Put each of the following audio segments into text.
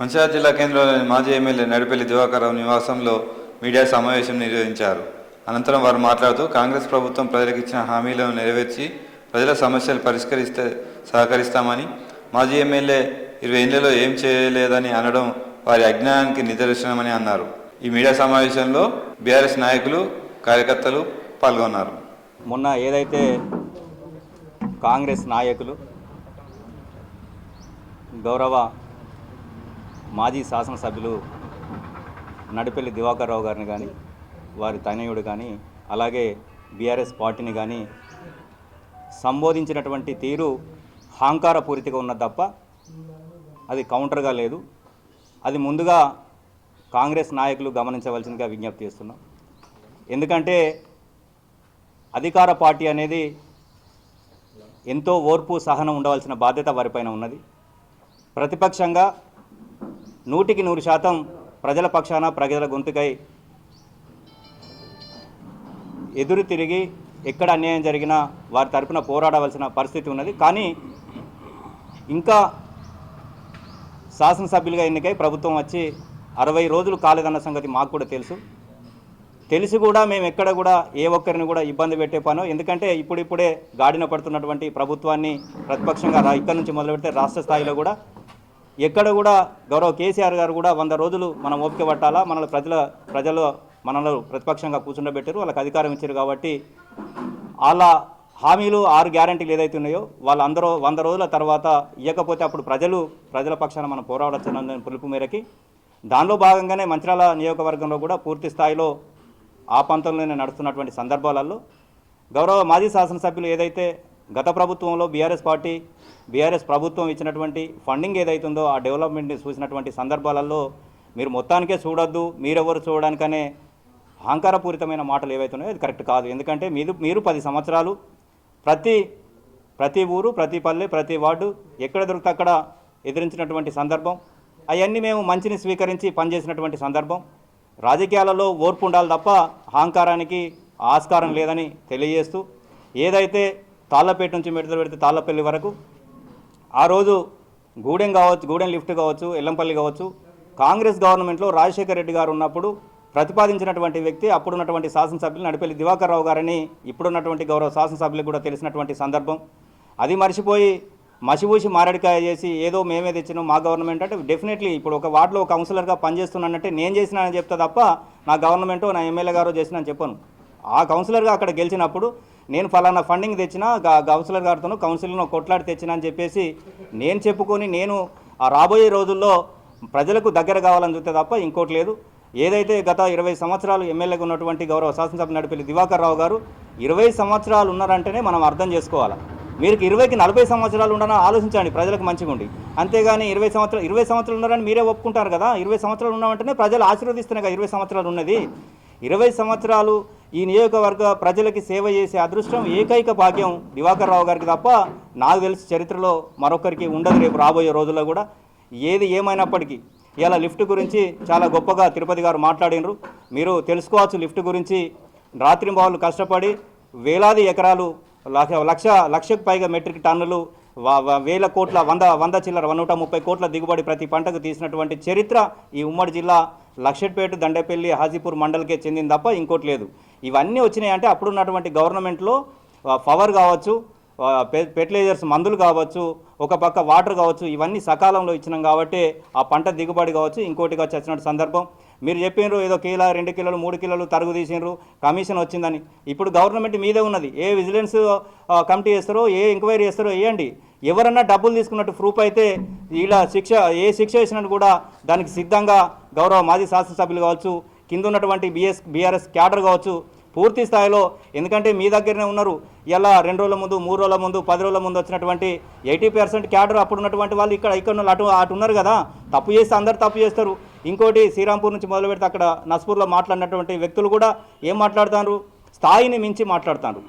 మంచిర్యాల జిల్లా కేంద్రంలోని మాజీ ఎమ్మెల్యే నడిపల్లి దివాకరావు నివాసంలో మీడియా సమావేశం నిర్వహించారు. అనంతరం వారు మాట్లాడుతూ కాంగ్రెస్ ప్రభుత్వం ప్రజలకు ఇచ్చిన హామీలను నెరవేర్చి ప్రజల సమస్యలు పరిష్కరిస్తే సహకరిస్తామని మాజీ ఎమ్మెల్యే ఇరవై ఏళ్ళలో ఏం చేయలేదని అనడం వారి అజ్ఞానానికి నిదర్శనమని అన్నారు. ఈ మీడియా సమావేశంలో బీఆర్ఎస్ నాయకులు కార్యకర్తలు పాల్గొన్నారు. మొన్న ఏదైతే కాంగ్రెస్ నాయకులు గౌరవ మాజీ శాసనసభ్యులు నడిపెల్లి దివాకర్ రావు గారిని కానీ వారి తనయుడు కానీ అలాగే బీఆర్ఎస్ పార్టీని కానీ సంబోధించినటువంటి తీరు హాంకారపూరితగా ఉన్నది తప్ప అది కౌంటర్గా లేదు. అది ముందుగా కాంగ్రెస్ నాయకులు గమనించవలసిందిగా విజ్ఞప్తి చేస్తున్నాం. ఎందుకంటే అధికార పార్టీ అనేది ఎంతో ఓర్పు సహనం ఉండవలసిన బాధ్యత వారిపైన ఉన్నది. ప్రతిపక్షంగా నూటికి నూరు శాతం ప్రజల పక్షాన ప్రజల గొంతుకై ఎదురు తిరిగి ఎక్కడ అన్యాయం జరిగినా వారి తరపున పోరాడవలసిన పరిస్థితి ఉన్నది. కానీ ఇంకా శాసనసభ్యులుగా ఎన్నికై ప్రభుత్వం వచ్చి అరవై రోజులు కాలేదన్న సంగతి మాకు కూడా తెలుసు. తెలిసి కూడా మేము ఎక్కడ కూడా ఏ ఒక్కరిని కూడా ఇబ్బంది పెట్టే ఎందుకంటే ఇప్పుడిప్పుడే గాడిన పడుతున్నటువంటి ప్రభుత్వాన్ని ప్రతిపక్షంగా రా ఇక్కడి నుంచి మొదలుపెడితే రాష్ట్ర స్థాయిలో కూడా ఎక్కడ కూడా గౌరవ కేసీఆర్ గారు కూడా వంద రోజులు మనం ఓపిక పట్టాలా? మనల్ని ప్రజల ప్రజలు మనల్ని ప్రతిపక్షంగా కూర్చుండబెట్టారు. వాళ్ళకి అధికారం ఇచ్చారు కాబట్టి వాళ్ళ హామీలు ఆరు గ్యారంటీలు ఏదైతే ఉన్నాయో వాళ్ళందరూ వంద రోజుల తర్వాత ఇవ్వకపోతే అప్పుడు ప్రజలు ప్రజల పక్షాన మనం పోరాడొచ్చన్న పిలుపు మేరకి దానిలో భాగంగానే మంత్రాల నియోజకవర్గంలో కూడా పూర్తి స్థాయిలో ఆ పంతంలోనే నడుస్తున్నటువంటి సందర్భాలలో గౌరవ మాజీ శాసనసభ్యులు ఏదైతే గత ప్రభుత్వంలో బీఆర్ఎస్ పార్టీ బీఆర్ఎస్ ప్రభుత్వం ఇచ్చినటువంటి ఫండింగ్ ఏదైతుందో ఆ డెవలప్మెంట్ని చూసినటువంటి సందర్భాలలో మీరు మొత్తానికే చూడొద్దు మీరెవరు చూడడానికనే అహంకారపూరితమైన మాటలు ఏవైతున్నాయో అది కరెక్ట్ కాదు. ఎందుకంటే మీరు మీరు పది సంవత్సరాలు ప్రతి ప్రతి ఊరు ప్రతి పల్లె ప్రతి వార్డు ఎక్కడ దొరికితే అక్కడ ఎదిరించినటువంటి సందర్భం. అవన్నీ మేము మంచిని స్వీకరించి పనిచేసినటువంటి సందర్భం. రాజకీయాలలో ఓర్పు ఉండాలి తప్ప అహంకారానికి ఆస్కారం లేదని తెలియజేస్తూ ఏదైతే తాళ్ళపేట నుంచి మెడతలు పెడితే తాళ్ళపల్లి వరకు ఆ రోజు గూడెం కావచ్చు గూడెం లిఫ్ట్ కావచ్చు ఎల్లంపల్లి కావచ్చు కాంగ్రెస్ గవర్నమెంట్లో రాజశేఖర రెడ్డి గారు ఉన్నప్పుడు ప్రతిపాదించినటువంటి వ్యక్తి అప్పుడున్నటువంటి శాసనసభ్యులు నడిపల్లి దివాకర్ రావు గారని ఇప్పుడున్నటువంటి గౌరవ శాసనసభ్యులకు కూడా తెలిసినటువంటి సందర్భం. అది మర్చిపోయి మసిబూసి మారడికాయ చేసి ఏదో మేమే తెచ్చినాం మా గవర్నమెంట్ అంటే డెఫినెట్లీ ఇప్పుడు ఒక వార్డులో ఒక కౌన్సిలర్గా పనిచేస్తున్నానంటే నేను చేసినానని చెప్తా తప్ప నా గవర్నమెంటో నా ఎమ్మెల్యే గారో చేసినా అని చెప్పను. ఆ కౌన్సిలర్గా అక్కడ గెలిచినప్పుడు నేను ఫలానా ఫండింగ్ తెచ్చిన కౌన్సిలర్ గారితోనూ కౌన్సిలర్ను కొట్లాడి తెచ్చిన అని చెప్పేసి నేను చెప్పుకొని నేను ఆ రాబోయే రోజుల్లో ప్రజలకు దగ్గర కావాలని చూస్తే తప్ప ఇంకోటి లేదు. ఏదైతే గత ఇరవై సంవత్సరాలు ఎమ్మెల్యేగా ఉన్నటువంటి గౌరవ శాసనసభ నడిపల్లి దివాకర్ రావు గారు ఇరవై సంవత్సరాలు ఉన్నారంటేనే మనం అర్థం చేసుకోవాలి. మీరు ఇరవైకి నలభై సంవత్సరాలు ఉండనా ఆలోచించండి ప్రజలకు మంచిగా ఉండి. అంతేగాని ఇరవై సంవత్సరాలు ఇరవై సంవత్సరాలు ఉన్నారని మీరే ఒప్పుకుంటారు కదా ఇరవై సంవత్సరాలు ఉన్నామంటేనే ప్రజలు ఆశీర్వదిస్తున్నాయి కదా ఇరవై సంవత్సరాలు ఉన్నది. ఇరవై సంవత్సరాలు ఈ నియోజకవర్గ ప్రజలకి సేవ చేసే అదృష్టం ఏకైక భాగ్యం దివాకర్ రావు గారికి తప్ప నాకు తెలిసి చరిత్రలో మరొకరికి ఉండదు రేపు రాబోయే రోజుల్లో కూడా. ఏది ఏమైనప్పటికీ ఇలా లిఫ్ట్ గురించి చాలా గొప్పగా తిరుపతి గారు మాట్లాడినరు. మీరు తెలుసుకోవచ్చు లిఫ్ట్ గురించి. రాత్రింబావులు కష్టపడి వేలాది ఎకరాలు లక్ష లక్ష లక్షకు పైగా మెట్రిక్ టన్నులు వేల కోట్ల వంద వంద చిల్లర నూట ముప్పై కోట్ల దిగుబడి ప్రతి పంటకు తీసినటువంటి చరిత్ర ఈ ఉమ్మడి జిల్లా లక్షట్పేట దండేపల్లి హాజీపూర్ మండలకే చెందింది తప్ప ఇంకోటి లేదు. ఇవన్నీ వచ్చినాయి అంటే అప్పుడున్నటువంటి గవర్నమెంట్లో పవర్ కావచ్చు పె- ఫెర్టిలైజర్స్ మందులు కావచ్చు ఒక పక్క వాటర్ కావచ్చు ఇవన్నీ సకాలంలో ఇచ్చినాం కాబట్టి ఆ పంట దిగుబడి కావచ్చు ఇంకోటిగా వచ్చినట్టు సందర్భం. మీరు చెప్పినారు ఏదో కిలో రెండు కిలోలు మూడు కిలోలు తరుగు తీసినారు కమిషన్ వచ్చిందని. ఇప్పుడు గవర్నమెంట్ మీదే ఉన్నది. ఏ విజిలెన్స్ కమిటీ చేస్తారో ఏ ఎంక్వైరీ చేస్తారో వేయండి. ఎవరన్నా డబ్బులు తీసుకున్నట్టు ప్రూఫ్ అయితే ఇలా శిక్ష ఏ శిక్ష వేసినట్టు కూడా దానికి సిద్ధంగా గౌరవ మాజీ శాసనసభ్యులు కావచ్చు కింద ఉన్నటువంటి బిఎస్ బీఆర్ఎస్ క్యాడర్ కావచ్చు పూర్తి స్థాయిలో ఎందుకంటే మీ దగ్గరనే ఉన్నారు ఇలా రెండు రోజుల ముందు మూడు రోజుల ముందు పది రోజుల ముందు వచ్చినటువంటి ఎయిటీ పర్సెంట్ క్యాడర్ అప్పుడు ఉన్నటువంటి వాళ్ళు ఇక్కడ ఇక్కడ అటు అటు ఉన్నారు కదా తప్పు చేస్తే అందరు తప్పు చేస్తారు. ఇంకోటి శ్రీరాంపూర్ నుంచి మొదలు పెడితే అక్కడ నస్పూర్లో మాట్లాడినటువంటి వ్యక్తులు కూడా ఏం మాట్లాడుతారు? స్థాయిని మించి మాట్లాడుతారు.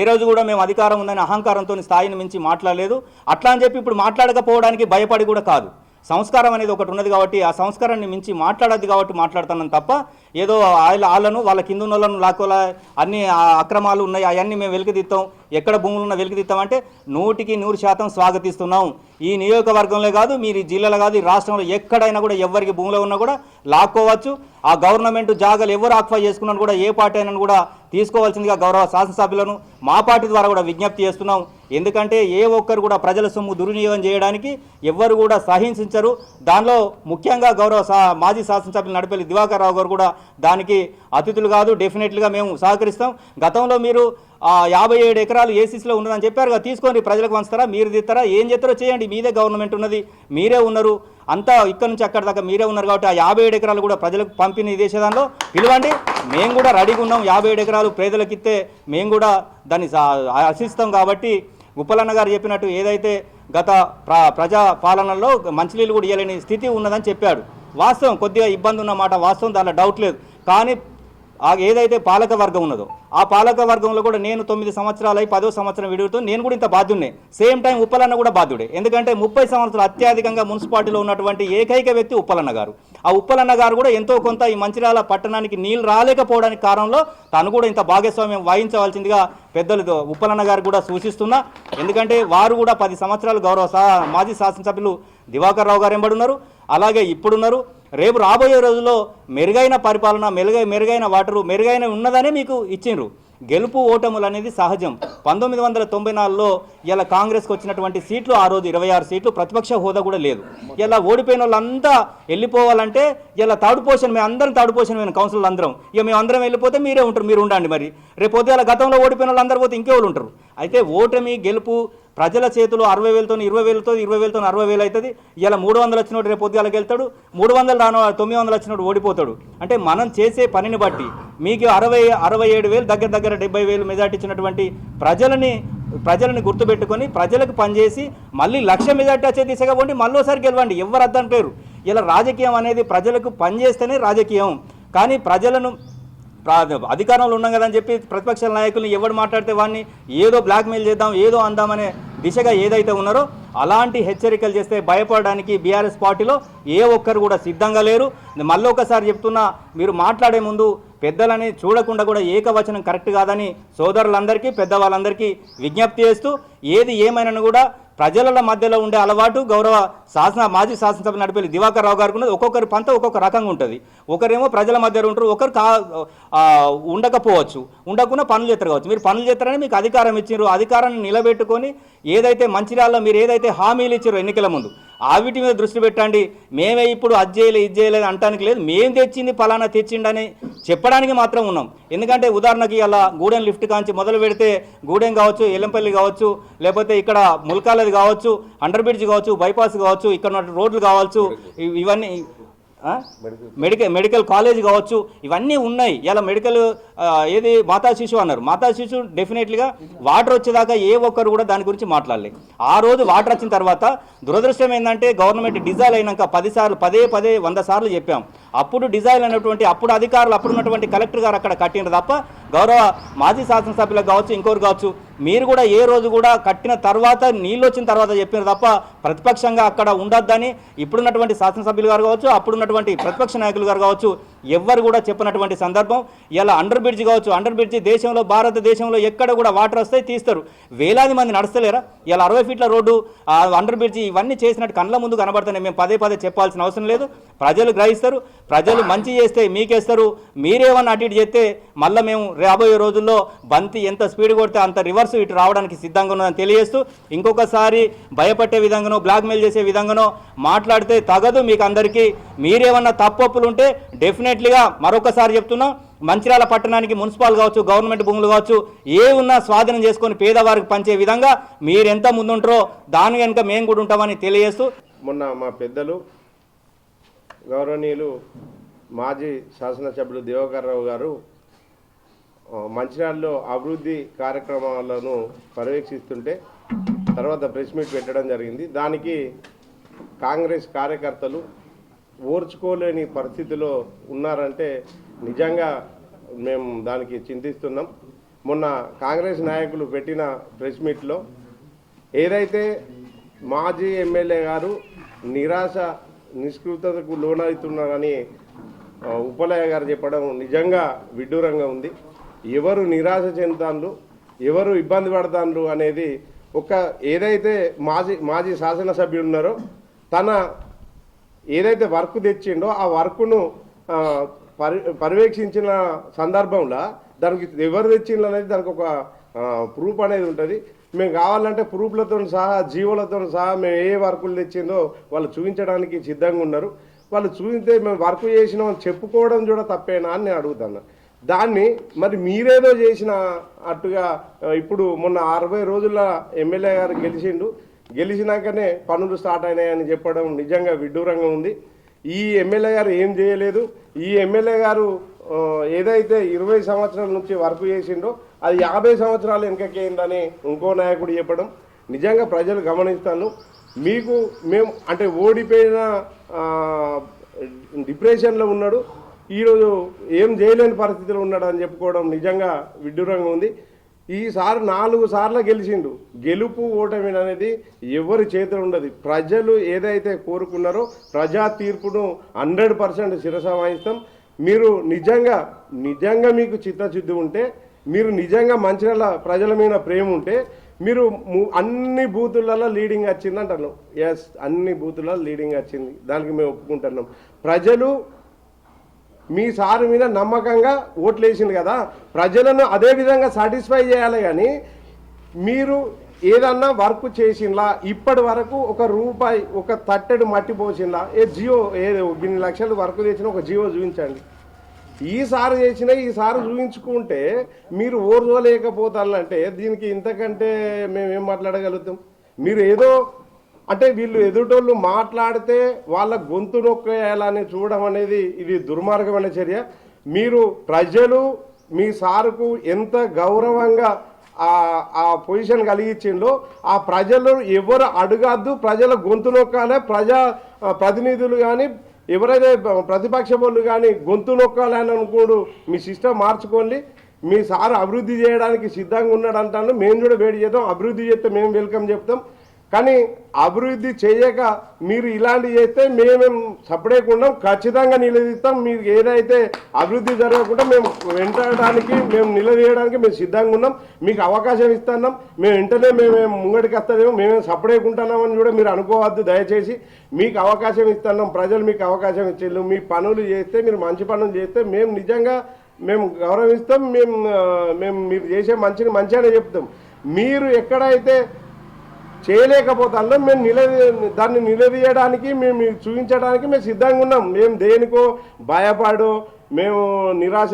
ఏ రోజు కూడా మేము అధికారం ఉందని అహంకారంతో స్థాయిని మించి మాట్లాడలేదు. అట్లా అని చెప్పి ఇప్పుడు మాట్లాడకపోవడానికి భయపడి కూడా కాదు. సంస్కారం అనేది ఒకటి ఉన్నది కాబట్టి ఆ సంస్కారాన్ని మించి మాట్లాడద్దు కాబట్టి మాట్లాడుతున్నాను తప్ప ఏదో వాళ్ళ వాళ్ళను వాళ్ళ కింద వాళ్ళను లాక్కోలా అన్ని అక్రమాలు ఉన్నాయి అవన్నీ మేము వెలికితీస్తాం ఎక్కడ భూములు ఉన్నా వెలికితీస్తాం అంటే నూటికి నూరు శాతం స్వాగతిస్తున్నాం. ఈ నియోజకవర్గంలో కాదు మీరు ఈ జిల్లాలో కాదు ఈ రాష్ట్రంలో ఎక్కడైనా కూడా ఎవరికి భూములు ఉన్నా కూడా లాక్కోవచ్చు. ఆ గవర్నమెంట్ జాగాలు ఎవరు ఆక్వా చేసుకున్నా కూడా ఏ పార్టీ అయినా కూడా తీసుకోవాల్సిందిగా గౌరవ శాసనసభ్యులను మా పార్టీ ద్వారా కూడా విజ్ఞప్తి చేస్తున్నాం. ఎందుకంటే ఏ ఒక్కరు కూడా ప్రజల సొమ్ము దుర్వినియోగం చేయడానికి ఎవ్వరు కూడా సహించరు దానిలో ముఖ్యంగా గౌరవ సా మాజీ శాసనసభ్యులు నడిపల్లి దివాకర్ రావు గారు కూడా దానికి అతిథులు కాదు డెఫినెట్లీగా మేము సహకరిస్తాం. గతంలో మీరు యాభై ఏడు ఎకరాలు ఏసీసీలో ఉన్నదని చెప్పారు తీసుకొని ప్రజలకు పంచుతారా మీరు తీస్తారా ఏం చేస్తారో చేయండి మీదే గవర్నమెంట్ ఉన్నది మీరే ఉన్నారు. అంతా ఇక్కడ నుంచి అక్కడ దాకా మీరే ఉన్నారు కాబట్టి ఆ యాభై ఏడు ఎకరాలు కూడా ప్రజలకు పంపిణీ చేసేదానిలో పిలవండి. మేము కూడా రెడీగా ఉన్నాం యాభై ఏడు ఎకరాలు పేదలకు ఇస్తే మేము కూడా దాన్ని సా- ఆశిస్తాం కాబట్టి ఉప్పలన్న గారు చెప్పినట్టు ఏదైతే గత ప్ర ప్రజా పాలనలో మంచినీళ్ళు కూడా ఇవ్వలేని స్థితి ఉన్నదని చెప్పాడు. వాస్తవం కొద్దిగా ఇబ్బంది ఉన్నమాట వాస్తవం దాంట్లో డౌట్ లేదు. కానీ ఆ ఏదైతే పాలక వర్గం ఉన్నదో ఆ పాలక వర్గంలో కూడా నేను తొమ్మిది సంవత్సరాలు అయి పదో సంవత్సరం విడుగుతూ నేను కూడా ఇంత బాధ్యుడే సేమ్ టైం ఉప్పలన్న కూడా బాధ్యుడే. ఎందుకంటే ముప్పై సంవత్సరాలు అత్యధికంగా మున్సిపాలిటీలో ఉన్నటువంటి ఏకైక వ్యక్తి ఉప్పలన్న గారు. ఆ ఉప్పలన్న గారు కూడా ఎంతో కొంత ఈ మంచిర్యాల పట్టణానికి నీళ్ళు రాలేకపోవడానికి కారణంలో తను కూడా ఇంత భాగస్వామ్యం వహించవలసిందిగా పెద్దలు ఉప్పలన్న గారు కూడా సూచిస్తున్నా. ఎందుకంటే వారు కూడా పది సంవత్సరాలు గౌరవ మాజీ శాసనసభ్యులు దివాకర్ రావు గారు ఎంబడున్నారు. అలాగే ఇప్పుడున్నారు. రేపు రాబోయే రోజుల్లో మెరుగైన పరిపాలన మెరుగై మెరుగైన వాటరు మెరుగైన ఉన్నదనే మీకు ఇచ్చిండ్రు. గెలుపు ఓటములు అనేది సహజం. పంతొమ్మిది వందల తొంభై నాలుగులో ఇలా కాంగ్రెస్కి వచ్చినటువంటి సీట్లు ఆ రోజు ఇరవై ఆరు సీట్లు ప్రతిపక్ష హోదా కూడా లేదు. ఇలా ఓడిపోయిన వాళ్ళంతా వెళ్ళిపోవాలంటే ఇలా థర్డ్ పొజిషన్ మేము అందరం థర్డ్ పొజిషన్ మేము కౌన్సిల్ అందరం. ఇక మేము అందరం వెళ్ళిపోతే మీరే ఉంటారు మీరు ఉండండి మరి. రేపు పొద్దున గతంలో ఓడిపోయిన వాళ్ళు పోతే పోతే వాళ్ళు ఉంటారు. అయితే ఓటమి గెలుపు ప్రజల చేతిలో అరవై వేలతో ఇరవై వేలతో ఇరవై వేలతో అరవై వేలు అవుతుంది ఇలా మూడు వందలు వచ్చినోడు రేపు పొద్దుగాలకు వెళ్తాడు మూడు వందలు రాను తొమ్మిది వందలు వచ్చినోడు ఓడిపోతాడు. అంటే మనం చేసే పనిని బట్టి మీకు అరవై అరవై ఏడు వేలు దగ్గర దగ్గర డెబ్బై వేలు మెజార్టీ ఇచ్చినటువంటి ప్రజలని ప్రజలను గుర్తుపెట్టుకొని ప్రజలకు పనిచేసి మళ్ళీ లక్ష మెజార్టీ వచ్చే దిశగా పోండి మళ్ళీసారి గెలవండి. ఎవరు అద్దంటారు ఇలా రాజకీయం అనేది ప్రజలకు పనిచేస్తేనే రాజకీయం. కానీ ప్రజలను అధికారంలో ఉన్నాం కదని చెప్పి ప్రతిపక్ష నాయకుల్ని ఎవడు మాట్లాడితే వాడిని ఏదో బ్లాక్మెయిల్ చేద్దాం ఏదో అందామనే దిశగా ఏదైతే ఉన్నారో అలాంటి హెచ్చరికలు చేస్తే భయపడడానికి బీఆర్ఎస్ పార్టీలో ఏ ఒక్కరు కూడా సిద్ధంగా లేరు. మళ్ళీ ఒకసారి చెప్తున్నా మీరు మాట్లాడే ముందు పెద్దలని చూడకుండా కూడా ఏకవచనం కరెక్ట్ కాదని సోదరులందరికీ పెద్దవాళ్ళందరికీ విజ్ఞప్తి చేస్తూ ఏది ఏమైనా కూడా ప్రజల మధ్యలో ఉండే అలవాటు గౌరవ శాసన మాజీ శాసనసభ నడిపేది దివాకర్ రావు గారికి ఉన్నది. ఒక్కొక్కరి పంత ఒక్కొక్క రకంగా ఉంటుంది. ఒకరేమో ప్రజల మధ్యలో ఉంటారు ఒకరు కా ఉండకపోవచ్చు ఉండకుండా పనులు చేస్తారు కావచ్చు. మీరు పనులు చేస్తారని మీకు అధికారం ఇచ్చారు అధికారాన్ని నిలబెట్టుకొని ఏదైతే మంచిర్యాలలో మీరు ఏదైతే హామీలు ఇచ్చారో ఎన్నికల ముందు ఆవిటి మీద దృష్టి పెట్టండి. మేమే ఇప్పుడు అది చేయలేదు ఇది చేయలేదు అంటానికి లేదు. మేము తెచ్చింది ఫలానా తెచ్చిండని చెప్పడానికి మాత్రం ఉన్నాం. ఎందుకంటే ఉదాహరణకి అలా గూడెం లిఫ్ట్ కాంచి మొదలు పెడితే గూడెం కావచ్చు ఎల్లంపల్లి కావచ్చు లేకపోతే ఇక్కడ ముల్కాలది కావచ్చు అండర్ బ్రిడ్జ్ కావచ్చు బైపాస్ కావచ్చు ఇక్కడ ఉన్న రోడ్లు కావచ్చు ఇవన్నీ? మెడికల్ మెడికల్ కాలేజ్ కావచ్చు ఇవన్నీ ఉన్నాయి. ఇలా మెడికల్ ఏది మాతా శిశు అన్నారు. మాతా శిశు డెఫినెట్లీగా వాటర్ వచ్చేదాకా ఏ ఒక్కరు కూడా దాని గురించి మాట్లాడలేదు ఆ రోజు వాటర్ వచ్చిన తర్వాత దురదృష్టం ఏంటంటే గవర్నమెంట్ డిజైల్ అయినాక పది సార్లు పదే పదే వంద సార్లు చెప్పాం. అప్పుడు డిజైల్ అయినటువంటి అప్పుడు అధికారులు అప్పుడు ఉన్నటువంటి కలెక్టర్ గారు అక్కడ కట్టిండ్రు తప్ప గౌరవ మాజీ శాసనసభ్యులకు కావచ్చు ఇంకోరు కావచ్చు మీరు కూడా ఏ రోజు కూడా కట్టిన తర్వాత నీళ్ళు వచ్చిన తర్వాత చెప్పిన తప్ప ప్రతిపక్షంగా అక్కడ ఉండొద్దని. ఇప్పుడున్నటువంటి శాసనసభ్యులు గారు కావచ్చు అప్పుడున్నటువంటి ప్రతిపక్ష నాయకులు గారు కావచ్చు ఎవ్వరు కూడా చెప్పినటువంటి సందర్భం. ఇలా అండర్ బ్రిడ్జ్ కావచ్చు అండర్ బ్రిడ్జ్ దేశంలో భారతదేశంలో ఎక్కడ కూడా వాటర్ వస్తాయి తీస్తారు. వేలాది మంది నడుస్తలేరా? ఇలా అరవై ఫీట్ల రోడ్డు అండర్ బ్రిడ్జ్ ఇవన్నీ చేసినట్టు కళ్ళ ముందు కనబడుతున్నాయి మేము పదే పదే చెప్పాల్సిన అవసరం లేదు. ప్రజలు గ్రహిస్తారు. ప్రజలు మంచి చేస్తే మీకేస్తారు. మీరేమన్నా అటు ఇటు చేస్తే మళ్ళీ మేము రాబోయే రోజుల్లో బంతి ఎంత స్పీడ్ కొడితే అంత రివర్స్ ఇటు రావడానికి సిద్ధంగా ఉన్నదని తెలియజేస్తూ ఇంకొకసారి భయపట్టే విధంగానో బ్లాక్మెయిల్ చేసే విధంగానో మాట్లాడితే తగదు మీకు అందరికీ మీరేమన్నా తప్పప్పులు ఉంటే డెఫినెట్ డెఫినెట్లీగా మరొకసారి చెప్తున్నా మంచిర్యాల పట్టణానికి మున్సిపల్ కావచ్చు గవర్నమెంట్ భూములు కావచ్చు ఏ ఉన్నా స్వాధీనం చేసుకొని పేదవారికి పంచే విధంగా మీరు ఎంత ముందుంటారో దాని వెనుక మేము కూడా ఉంటామని తెలియజేస్తూ మొన్న మా పెద్దలు గౌరవనీయులు మాజీ శాసనసభ్యులు దివాకర్ రావు గారు మంచిర్యాలలో అభివృద్ధి కార్యక్రమాలను పర్యవేక్షిస్తుంటే తర్వాత ప్రెస్ మీట్ పెట్టడం జరిగింది. దానికి కాంగ్రెస్ కార్యకర్తలు ఓర్చుకోలేని పరిస్థితిలో ఉన్నారంటే నిజంగా మేము దానికి చింతిస్తున్నాం. మొన్న కాంగ్రెస్ నాయకులు పెట్టిన ప్రెస్ మీట్లో ఏదైతే మాజీ ఎమ్మెల్యే గారు నిరాశ నిష్కృతకు లోనవుతున్నారని ఉపలయ గారు చెప్పడం నిజంగా విడ్డూరంగా ఉంది. ఎవరు నిరాశ చెందుతాండ్రు ఎవరు ఇబ్బంది పడతాండ్రు అనేది ఒక ఏదైతే మాజీ మాజీ శాసనసభ్యులు ఉన్నారో తన ఏదైతే వర్క్ తెచ్చిండో ఆ వర్క్ను పరి పర్యవేక్షించిన సందర్భంలో దానికి ఎవరు తెచ్చిండ్రు అనేది దానికి ఒక ప్రూఫ్ అనేది ఉంటుంది. మేము కావాలంటే ప్రూఫ్లతో సహా జీవులతో సహా మేము ఏ వర్కులు తెచ్చిందో వాళ్ళు చూపించడానికి సిద్ధంగా ఉన్నారు. వాళ్ళు చూపితే మేము వర్క్ చేసినాం అని చెప్పుకోవడం కూడా తప్పేనా అని నేను అడుగుతాను. దాన్ని మరి మీరేదో చేసిన అట్టుగా ఇప్పుడు మొన్న అరవై రోజుల ఎమ్మెల్యే గారు గెలిచిండు. గెలిచినాకనే పనులు స్టార్ట్ అయినాయని చెప్పడం నిజంగా విడ్డూరంగా ఉంది. ఈ ఎమ్మెల్యే గారు ఏం చేయలేదు. ఈ ఎమ్మెల్యే గారు ఏదైతే ఇరవై సంవత్సరాల నుంచి వర్క్ చేసిండో అది యాభై సంవత్సరాలు వెనకకేందని ఇంకో నాయకుడు చెప్పడం నిజంగా ప్రజలు గమనిస్తాను. మీకు మేము అంటే ఓడిపోయిన డిప్రెషన్లో ఉన్నాడు. ఈరోజు ఏం చేయలేని పరిస్థితిలో ఉన్నాడు అని చెప్పుకోవడం నిజంగా విడ్డూరంగా ఉంది. ఈసారి నాలుగు సార్లు గెలిచిండు. గెలుపు ఓటమి అనేది ఎవరి చేతిలో ఉండదు. ప్రజలు ఏదైతే కోరుకున్నారో ప్రజా తీర్పును హండ్రెడ్ పర్సెంట్ శిరస వహిస్తాం. మీరు నిజంగా నిజంగా మీకు చిత్తశుద్ధి ఉంటే మీరు నిజంగా మంచిర్యాల ప్రజల మీద ప్రేమ ఉంటే మీరు ము- అన్ని బూతులలో లీడింగ్ వచ్చింది అంటున్నాం ఎస్ అన్ని బూతులలో లీడింగ్ వచ్చింది. దానికి మేము ఒప్పుకుంటున్నాం. ప్రజలు మీ సారు మీద నమ్మకంగా ఓట్లు వేసింది కదా ప్రజలను అదే విధంగా సాటిస్ఫై చేయాలి కానీ మీరు ఏదన్నా వర్క్ చేసిందా ఇప్పటి వరకు ఒక రూపాయి ఒక తట్టెడు మట్టి పోసిందా ఏ జియో ఏదో ఇన్ని లక్షలు వర్క్ చేసిన ఒక జియో చూపించండి. ఈసారి చేసిన ఈసారి చూపించుకుంటే మీరు ఓర్వలేకపోతానంటే దీనికి ఇంతకంటే మేము ఏం మాట్లాడగలుగుతాం? మీరు ఏదో అంటే వీళ్ళు ఎదుటోళ్ళు మాట్లాడితే వాళ్ళ గొంతు నొక్కేయాలని చూడడం అనేది ఇది దుర్మార్గమైన చర్య. మీరు ప్రజలు మీ సారుకు ఎంత గౌరవంగా ఆ పొజిషన్ కలిగించిందో ఆ ప్రజలు ఎవరు అడగద్దు ప్రజల గొంతు నొక్కాలే ప్రజా ప్రతినిధులు కానీ ఎవరైతే ప్రతిపక్ష వాళ్ళు కానీ గొంతు నొక్కాలని అనుకోడు మీ సిస్టమ్ మార్చుకోండి. మీ సార్ అభివృద్ధి చేయడానికి సిద్ధంగా ఉన్నాడు అంటాను మేము కూడా వేడి చేద్దాం. అభివృద్ధి చేస్తే మేము వెల్కమ్ చెప్తాం. కానీ అభివృద్ధి చేయక మీరు ఇలాంటివి చేస్తే మేమేం ఉన్నాం ఖచ్చితంగా నిలదీస్తాం. మీకు ఏదైతే అభివృద్ధి జరగకుండా మేము వెంటడానికి మేము నిలదీయడానికి మేము సిద్ధంగా ఉన్నాం. మీకు అవకాశం ఇస్తున్నాం. మేము వెంటనే మేమేం ముంగడికి వస్తామేమో మేమేం సపడేయకుంటున్నామని కూడా మీరు అనుకోవద్దు దయచేసి. మీకు అవకాశం ఇస్తున్నాం. ప్రజలు మీకు అవకాశం ఇచ్చేళ్ళు. మీ పనులు చేస్తే మీరు మంచి పనులు చేస్తే మేము నిజంగా మేము గౌరవిస్తాం. మేము మేము మీరు చేసే మంచిని మంచిగానే చెప్తాం. మీరు ఎక్కడైతే చేయలేకపోతాను మేము నిలదీ దాన్ని నిలదీయడానికి మేము మీకు చూపించడానికి మేము సిద్ధంగా ఉన్నాం. మేము దేనికో భయపడో మేము నిరాశ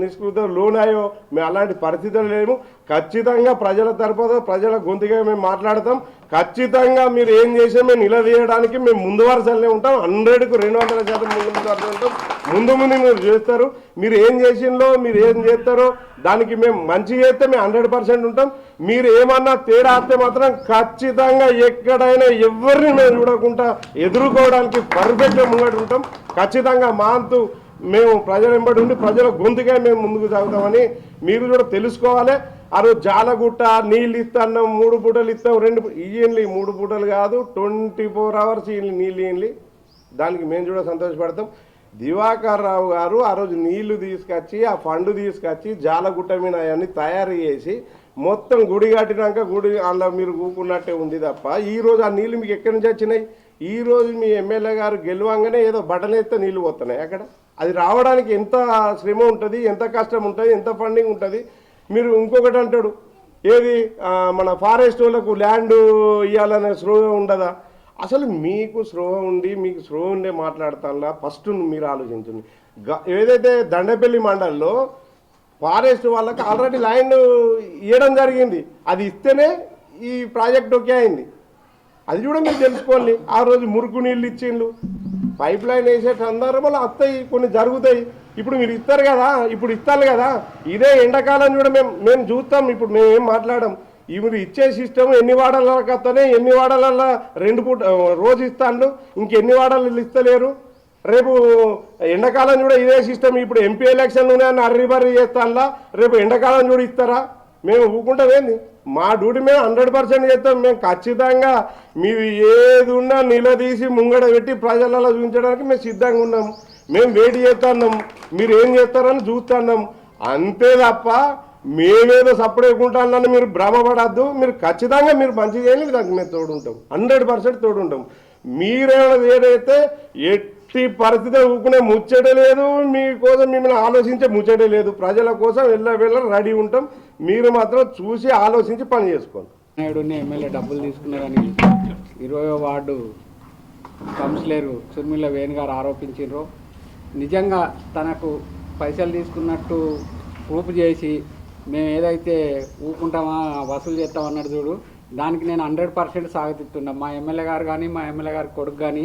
నిష్కృత లోనాయో మేము అలాంటి పరిస్థితులు లేము ఖచ్చితంగా ప్రజల తరపున ప్రజల గొంతుగా మేము మాట్లాడతాం. ఖచ్చితంగా మీరు ఏం చేసే మేము నిలదీయడానికి మేము ముందు వరుసలే ఉంటాం. హండ్రెడ్కు రెండు వందల శాతం ముందు ముందు ఉంటాం. ముందు ముందు మీరు చేస్తారు. మీరు ఏం చేసిందో మీరు ఏం చేస్తారో దానికి మేము మంచి చేస్తే మేము హండ్రెడ్ పర్సెంట్ ఉంటాం. మీరు ఏమన్నా తేడా వస్తే మాత్రం ఖచ్చితంగా ఎక్కడైనా ఎవరిని మేము చూడకుండా ఎదుర్కోవడానికి పర్ఫెక్ట్గా ముంగట ఉంటాం. ఖచ్చితంగా మాంతు మేము ప్రజల వెంబడి ఉండి ప్రజల గొంతుగా మేము ముందుకు సాగుతామని మీరు కూడా తెలుసుకోవాలి. ఆ రోజు జాలగుట్ట నీళ్ళు ఇస్తాం మూడు పూటలు ఇస్తాం రెండు ఇయ్యండి మూడు పూటలు కాదు ట్వంటీ ఫోర్ అవర్స్ నీళ్ళు ఇయ్యండి దానికి మేము కూడా సంతోషపడతాం. దివాకర్ రావు గారు ఆ రోజు నీళ్ళు తీసుకొచ్చి ఆ ఫండ్ తీసుకొచ్చి జాలగుట్ట మీద అవన్నీ తయారు చేసి మొత్తం గుడి కట్టినాక గుడి అందులో మీరు కూకున్నట్టే ఉంది తప్ప ఈరోజు ఆ నీళ్ళు మీకు ఎక్కడి నుంచి వచ్చినాయి? ఈ రోజు మీ ఎమ్మెల్యే గారు గెలవంగానే ఏదో బటన్ వేస్తే నీళ్ళు పోతున్నాయి అక్కడ. అది రావడానికి ఎంత శ్రమ ఉంటుంది ఎంత కష్టం ఉంటుంది ఎంత ఫండింగ్ ఉంటుంది? మీరు ఇంకొకటి అంటాడు ఏది మన ఫారెస్ట్ వాళ్ళకు ల్యాండ్ ఇవ్వాలనే స్లోగా ఉండదా? అసలు మీకు స్పృహ ఉండి మీకు స్పృహ ఉండే మాట్లాడతానులా? ఫస్ట్ మీరు ఆలోచించండి. ఏదైతే దండపల్లి మండల్లో ఫారెస్ట్ వాళ్ళకి ఆల్రెడీ ల్యాండ్ ఇవ్వడం జరిగింది. అది ఇస్తేనే ఈ ప్రాజెక్ట్ ఓకే అయింది. అది కూడా మీరు తెలుసుకోండి ఆ రోజు మురుగు నీళ్ళు ఇచ్చిండ్రు పైప్ లైన్ వేసే సందర్భంలో వస్తాయి కొన్ని జరుగుతాయి. ఇప్పుడు మీరు ఇస్తారు కదా ఇప్పుడు ఇస్తారు కదా ఇదే ఎండాకాలం కూడా మేము మేము చూస్తాం ఇప్పుడు మేము ఏం మాట్లాడడం. ఇవి ఇచ్చే సిస్టమ్ ఎన్ని వాడల ఎన్ని వాడల రెండు పూట రోజు ఇస్తాను ఇంకెన్ని వాడలు ఇస్తలేరు? రేపు ఎండాకాలం కూడా ఇదే సిస్టమ్ ఇప్పుడు ఎంపీ ఎలక్షన్లు ఉన్నాయని అర్రీ బర్రీ చేస్తానులా రేపు ఎండాకాలం కూడా ఇస్తారా? మేము ఊకుంటామేంది మా డ్యూటీ మేము హండ్రెడ్ పర్సెంట్ చేస్తాం. మేము ఖచ్చితంగా మీరు ఏది ఉన్నా నిలదీసి ముంగడ పెట్టి ప్రజలలో చూపించడానికి మేము సిద్ధంగా ఉన్నాం. మేము వెయిట్ చేస్తున్నాం. మీరు ఏం చేస్తారని చూస్తున్నాం. అంతే తప్ప మేమేదో సపరేట్కుంటానని మీరు భ్రమపడద్దు. మీరు ఖచ్చితంగా మీరు మంచి చేయాలి దానికి మేము తోడుంటాం. Hundred percent తోడుంటాం. మీరేమైనా ఏదైతే ఈ పరిస్థితి ఊకునే ముచ్చటే లేదు. మీకోసం మిమ్మల్ని ఆలోచించే ముచ్చటే లేదు. ప్రజల కోసం వెళ్ళ వెళ్ళ రెడీ ఉంటాం. మీరు మాత్రం చూసి ఆలోచించి పని చేసుకోండి. నాయుడుని ఎమ్మెల్యే డబ్బులు తీసుకున్నారని ఇరవయో వార్డు కౌన్సిలర్ సుర్మిల వేణు గారు ఆరోపించారు నిజంగా తనకు పైసలు తీసుకున్నట్టు ప్రూఫ్ చేసి మేము ఏదైతే ఊకుంటామా వసూలు చేస్తామన్నాడు చూడు. దానికి నేను హండ్రెడ్ పర్సెంట్ సాగతిస్తున్నా మా ఎమ్మెల్యే గారు కానీ మా ఎమ్మెల్యే గారి కొడుకు కానీ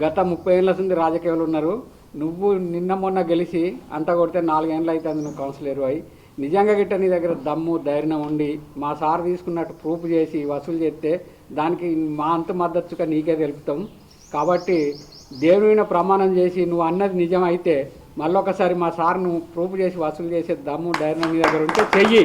గత ముప్పై ఏళ్ళ నుండి రాజకీయాలు ఉన్నారు. నువ్వు నిన్న మొన్న గెలిచి అంత కొడితే నాలుగేళ్ళు అవుతుంది నువ్వు కౌన్సిలర్ అయి. నిజంగా గిట్ట నీ దగ్గర దమ్ము ధైర్యం ఉండి మా సార్ తీసుకున్నట్టు ప్రూఫ్ చేసి వసూలు చేస్తే దానికి మా అంత మద్దతుగా నీకే తెలుపుతాం. కాబట్టి దేవుడిని ప్రమాణం చేసి నువ్వు అన్నది నిజం అయితే మళ్ళొకసారి మా సార్ నువ్వు ప్రూఫ్ చేసి వసూలు చేసే దమ్ము ధైర్యం నీ దగ్గర ఉంటే చెయ్యి.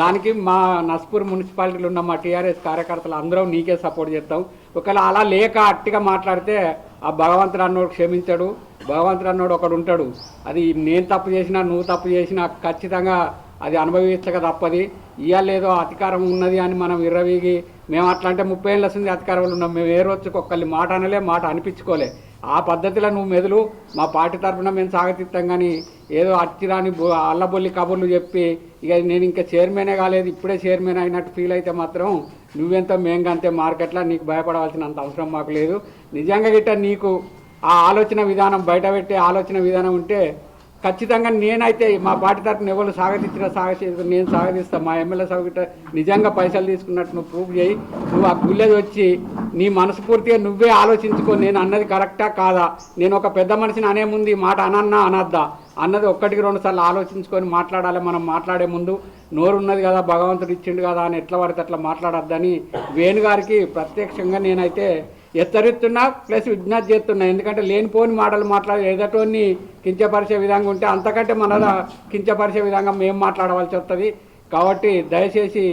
దానికి మా నస్పూర్ మున్సిపాలిటీలో ఉన్న మా టీఆర్ఎస్ కార్యకర్తలు అందరం నీకే సపోర్ట్ చేస్తాం. ఒకవేళ అలా లేక అట్టిగా మాట్లాడితే ఆ భగవంతుడు అన్నోడు క్షమించాడు భగవంతుడు అన్నోడు ఒకడు ఉంటాడు. అది నేను తప్పు చేసినా నువ్వు తప్పు చేసినా ఖచ్చితంగా అది అనుభవించక తప్పది. ఇవ్వలేదో అధికారం ఉన్నది అని మనం ఇర్రవీగి మేము అట్లా అంటే ముప్పై ఏళ్ళ వస్తుంది అధికారంలో ఉన్నాం. మేము ఏ రోజుకి ఒక్కళ్ళి మాట అనలే మాట అనిపించుకోలే. ఆ పద్ధతిలో నువ్వు మెదులు మా పార్టీ తరఫున మేము సాగతిస్తాం కానీ ఏదో అచ్చిరాని అల్లబొల్లి కబుర్లు చెప్పి ఇక నేను ఇంకా చైర్మనే కాలేదు ఇప్పుడే చైర్మన్ అయినట్టు ఫీల్ అయితే మాత్రం నువ్వెంత మేంగంతే మార్కెట్లో నీకు భయపడవలసినంత అవసరం మాకు లేదు. నిజంగా గిట్ట నీకు ఆ ఆలోచన విధానం బయట పెట్టే ఆలోచన విధానం ఉంటే ఖచ్చితంగా నేనైతే మా పార్టీ తరఫున ఎవరు సాగతించిన సాగతి నేను సాగతిస్తాను మా ఎమ్మెల్యే సభ నిజంగా పైసలు తీసుకున్నట్టు నువ్వు ప్రూవ్ చేయి. నువ్వు ఆ గుళ్ళది వచ్చి నీ మనస్ఫూర్తిగా నువ్వే ఆలోచించుకో. నేను అన్నది కరెక్టా కాదా? నేను ఒక పెద్ద మనిషిని అనే ముందు ఈ మాట అనన్నా అనద్దా? అన్నది ఒక్కటికి రెండు సార్లు ఆలోచించుకొని మాట్లాడాలి. మనం మాట్లాడే ముందు నోరు ఉన్నది కదా భగవంతుడు ఇచ్చిండు కదా అని ఎట్లా పడితే అట్లా మాట్లాడొద్దని వేణుగారికి ప్రత్యక్షంగా నేనైతే ఎత్తరిస్తున్నా ప్లస్ విజ్ఞప్తి చేస్తున్నా. ఎందుకంటే లేనిపోని మాటలు మాట్లాడి ఎదటోని కించపరిచే విధంగా ఉంటే అంతకంటే మన కించపరిచే విధంగా మేము మాట్లాడవలసి వస్తుంది. కాబట్టి దయచేసి